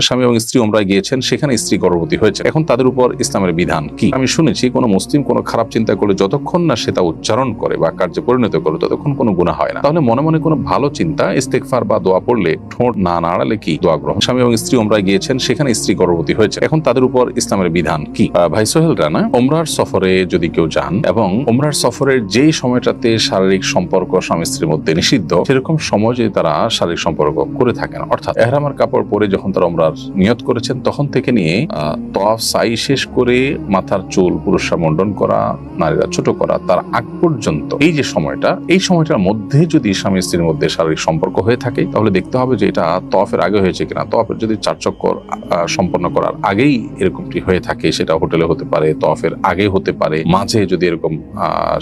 একজনের স্বামী এবং স্ত্রী ওমরায় গিয়েছেন, সেখানে স্ত্রী গর্ভবতী হয়েছে। এখন তাদের উপর ইসলামের বিধান কি? আমি শুনেছি, কোনো মুসলিম কোনো খারাপ চিন্তা করলে যতক্ষণ না সেটা উচ্চারণ করে বা কার্যে পরিণত করে, ততক্ষণ কোনো গুণা হয় না। তাহলে মনে মনে কোনো ভালো চিন্তা ইস্তেকফার বা দোয়া পড়লে ঠোঁট না নাড়ালে কি দোয়া গ্রহণ? স্বামী এবং স্ত্রী ওমরায় গিয়েছেন, সেখানে স্ত্রী গর্ভবতী হয়েছে। এখন তাদের উপর ইসলামের বিধান কি? ভাই সোহেল রানা ওমরার সফরে যদি কেউ যান এবং ওমরার সফরের যেই সময়টাতে শারীরিক সম্পর্ক স্বামী স্ত্রীর মধ্যে নিষিদ্ধ, সেরকম সময় যদি তারা শারীরিক সম্পর্ক করে থাকেন, অর্থাৎ এহরামার কাপড় পরে যখন তারা ওমরার নিয়ত করেছেন, তখন থেকে নিয়ে তওয়াফ সাই শেষ করে মাথার চুল পুরুষরা মন্ডন করা, নারীরা ছোট করা, তার আগ পর্যন্ত, এই যে সময়টা, এই সময়টার মধ্যে যদি স্বামী স্ত্রীর মধ্যে শারীরিক সম্পর্ক হয়ে থাকে, তাহলে দেখতে হবে যে এটা তফের আগে হয়েছে কিনা। তফের যদি চার চক্কর সম্পন্ন করার আগেই এরকমটি হয়ে থাকে, সেটা হোটেলে হতে পারে তফের আগে হতে পারে, মাঝে যদি এরকম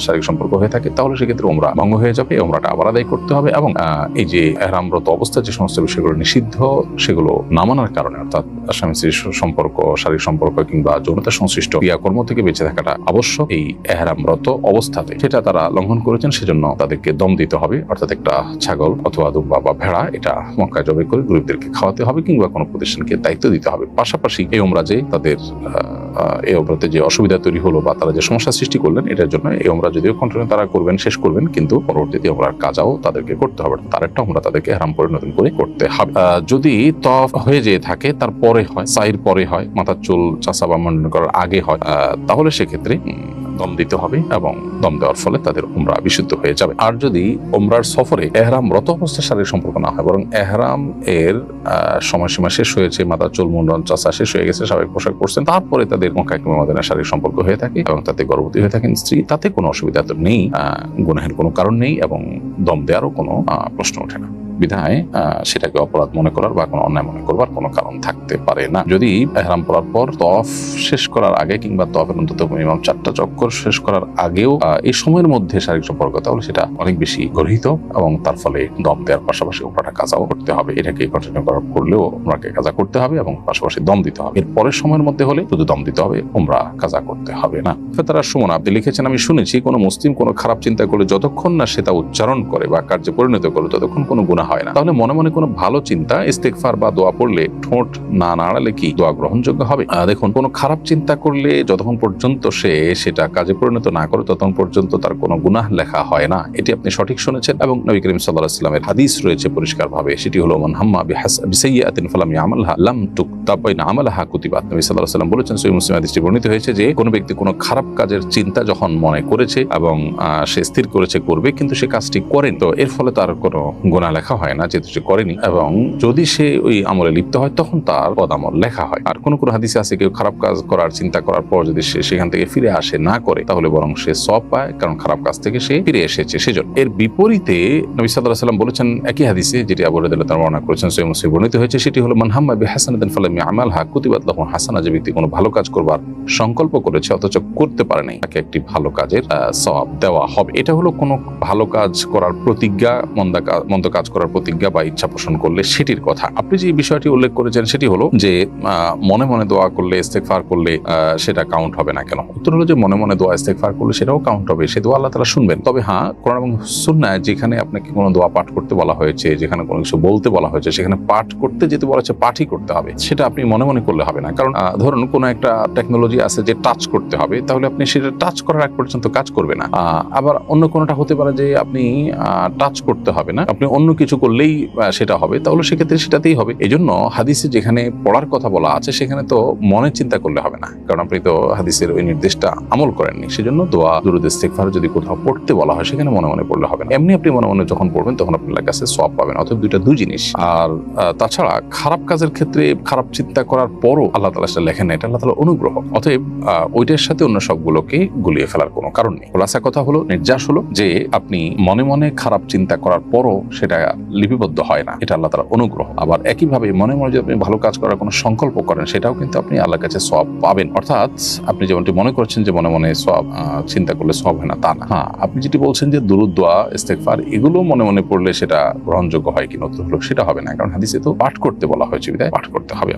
শারীরিক সম্পর্ক হয়ে থাকে, তাহলে সেক্ষেত্রে ওমরা ভঙ্গ হয়ে যাবে ওমরাটা আবার আদায় করতে হবে এবং এই যে এহরামরত অবস্থা, যে সমস্ত বিষয়গুলো নিষিদ্ধ, সেগুলো না মানার কারণে, অর্থাৎ স্বামী স্ত্রীর সম্পর্ক, শারীরিক সম্পর্ক কিংবা যৌনতা সংশ্লিষ্ট ক্রিয়াকর্ম থেকে বেঁচে থাকাটা আবশ্যক এই এহরামরত অবস্থাতে। সেটা তারা লঙ্ঘন করেছেন, সেজন্য তাদেরকে দম দিতে হবে, অর্থাৎ একটা ছাগল অথবা দুম্বা বা ভেড়া, এটা মক্কায় জবে করে গরিবদেরকে খাওয়াতে হবে কিংবা কোনো প্রতিষ্ঠানকে দায়িত্ব দিতে হবে। পাশাপাশি এই ওমরাজে তাদের এই ওমরাতে যে অসুবিধা তৈরি হলো বা তারা যে সমস্যা সৃষ্টি করলেন, এটার জন্য এই ওমরা যদিও কন্টিনিউ তারা করবেন, শেষ করবেন, কিন্তু পরবর্তীতে ওমরার কাজাও তাদেরকে করতে হবে। তার একটা ওমরা তাদেরকে হারাম পরিণত করে করতে হবে। যদি তফ হয়ে থাকে তার পরে হয় সাইর পরে হয় মাথার চুল চাষা বা মন্ডন করার আগে হয়। তাহলে সেক্ষেত্রে দম দিতে হবে এবং দম দেওয়ার ফলে তাদের উমরা বিশুদ্ধ হয়ে যাবে। আর যদি উমরার সফরে এহরাম রত অবস্থায় শারীরিক সম্পর্ক না হয় বরং এহরাম এর সময়সীমা শেষ হয়েছে মাথা চুল মুন্ডন চাষা শেষ হয়ে গেছে স্বাভাবিক পোশাক পরছেন তারপরে তাদের মক্কা কিংবা মদিনায় শারীরিক সম্পর্ক হয়ে থাকে এবং তাতে গর্ভবতী হয়ে থাকেন স্ত্রী তাতে কোনো অসুবিধা তো নেই আহ, গুনাহের কোনো কারণ নেই এবং দম দেওয়ারও কোনো প্রশ্ন ওঠে না। বিধায় সেটাকে অপরাধ মনে করার বা কোনো অন্যায় মনে করবার কোনো কারণ থাকতে পারে না। যদি এহরাম পড়ার পর তফ শেষ করার আগে কিংবা তফের অন্তত মিনিমাম চারটা চক্কর শেষ করার আগেও এই সময়ের মধ্যে শারীরিক সম্পর্ক তাহলে সেটা অনেক বেশি গর্হিত এবং তার ফলে দম দেওয়ার পাশাপাশি ওপরটা কাজাও করতে হবে। এটাকে কন্টিনিউ করার করলেও ওমরাকে কাজা করতে হবে এবং পাশাপাশি দম দিতে হবে। এর পরের সময়ের মধ্যে হলে শুধু দম দিতে হবে ওমরা কাজা করতে হবে না। তারা সুমন, আপনি লিখেছেন, আমি শুনেছি, কোনো মুসলিম কোনো খারাপ চিন্তা করলে যতক্ষণ না সেটা উচ্চারণ করে বা কার্যে পরিণত করে ততক্ষণ কোনো গুণা হয় না। তাহলে মনে মনে কোনো ভালো চিন্তা ইস্তেকফার বা দোয়া পড়লে ঠোঁট না নাড়ালে কি দোয়া গ্রহণযোগ্য হবে? দেখুন, কোনো খারাপ চিন্তা করলে যতক্ষণ পর্যন্ত সে সেটা কাজে পরিণত না করে, ততক্ষণ পর্যন্ত তার কোনো গুনাহ লেখা হয় না। এটি আপনি সঠিক শুনেছেন এবং নবী করিম সাল্লাহ সাল্লামের হাদিস রয়েছে পরিষ্কার ভাবে সেটি হলো বলেছেন মুসলিম হয়েছে যে, কোনো ব্যক্তি কোনো খারাপ কাজের চিন্তা যখন মনে করেছে এবং সে স্থির করেছে, করবে, কিন্তু সে কাজটি করেন, তো এর ফলে তার কোনো গুনাহ লেখা হয় না, যেহেতু সে করেনি এবং যদি সে ওই আমলে লিপ্ত হয়, তখন তার পদামল লেখা হয়। আর কোনো কোনো হাদিসে আছে, কেউ খারাপ কাজ করার চিন্তা করার পর যদি সে সেখান থেকে ফিরে আসে, না করে, তাহলে বরং সে সব পায়, কারণ খারাপ কাজ থেকে সে ফিরে এসেছে সেজন্য। এর বিপরীতে নবী সাল্লাল্লাহু সাল্লাম বলেছেন, একই হাদিসে যেটি আবু তার বর্ণনা করেছেন, সহিহ মুসলিম বর্ণিত হয়েছে, সেটি হলো, মান হাম্মা বিহাসানাতিন ফালাম ইয়ামালহা কুতিবাত লাহু হাসানা যে ব্যক্তি কোনো ভালো কাজ করবার সংকল্প করেছে, অথচ করতে পারে নাই, তাকে একটি ভালো কাজের সওয়াব দেওয়া হবে। এটা হলো কোনো ভালো কাজ করার প্রতিজ্ঞা, মন্দা কাজ মন্দ কাজ করার প্রতিজ্ঞা বা ইচ্ছা পোষণ করলে সেটির কথা। আপনি যে বিষয়টি উল্লেখ করেছেন সেটি হলো যে মনে মনে দোয়া করলে, ইস্তেগফার করলে সেটা কাউন্ট হবে না কেন? উত্তর হলো যে, মনে মনে দোয়া, ইস্তেগফার করলে সেটাও কাউন্ট হবে। সে দোয়া আল্লাহ তাআলা শুনবেন। তবে হ্যাঁ কোরআন এবং সুন্নায় যেখানে আপনাকে কোনো দোয়া পাঠ করতে বলা হয়েছে, যেখানে কোনো কিছু বলতে বলা হয়েছে, সেখানে পাঠ করতে যেতে বলা হচ্ছে পাঠই করতে হবে। সেটা আপনি মনে মনে করলে হবে না। কারণ ধরুন কোনো একটা টেকনোলজি আছে যে টাচ করতে হবে, তাহলে আপনি সেটা টাচ করার আগ পর্যন্ত কাজ করবে না। আবার অন্য কোনোটা হতে পারে যে, আপনি টাচ করতে হবে না। আপনি অন্য কিছু করলেই সেটা হবে। তাহলে সেক্ষেত্রে সেটাতেই হবে। এই জন্য হাদিসে যেখানে পড়ার কথা বলা আছে, সেখানে তো মনে চিন্তা করলে হবে না। কারণ আপনি তো হাদিসের ওই নির্দেশটা আমল করেননি। সেজন্য দোয়া, দুরুদ, ইস্তেগফার যদি কোথাও পড়তে বলা হয়, সেখানে মনে মনে পড়লে হবে না। এমনি আপনি মনে মনে যখন পড়বেন, তখন আপনার কাছে সব পাবেন। অথবা দুইটা দুই জিনিস। আর তাছাড়া খারাপ কাজের ক্ষেত্রে খারাপ চিন্তা করার পরও আল্লাহ তালা সেটা লেখেন না। এটা আল্লাহ তালা অনুগ্রহ। অতএব ওইটার সাথে অন্য সবগুলোকে গুলিয়ে ফেলার কোনো কারণ নেই। খোলাসা কথা হলো, নির্যাস হলো যে আপনি মনে মনে খারাপ চিন্তা করার পরও সেটা লিপিবদ্ধ হয় না। এটা আল্লাহ তালার অনুগ্রহ। আবার একইভাবে মনে মনে যদি আপনি ভালো কাজ করার কোনো সংকল্প করেন, সেটাও কিন্তু আপনি আল্লাহর কাছে সব পাবেন। অর্থাৎ আপনি যেমনটি মনে করছেন যে মনে মনে সব চিন্তা করলে সব হয় না, তা না। হ্যাঁ আপনি যেটি বলছেন যে দুরুদ্দোয়া ইস্তেকফার এগুলো মনে মনে পড়লে সেটা গ্রহণযোগ্য হয় কি নতুন হলো সেটা হবে না। কারণ হাদিসে তো পাঠ করতে বলা হয়েছে, বিধায় পাঠ করতে হবে।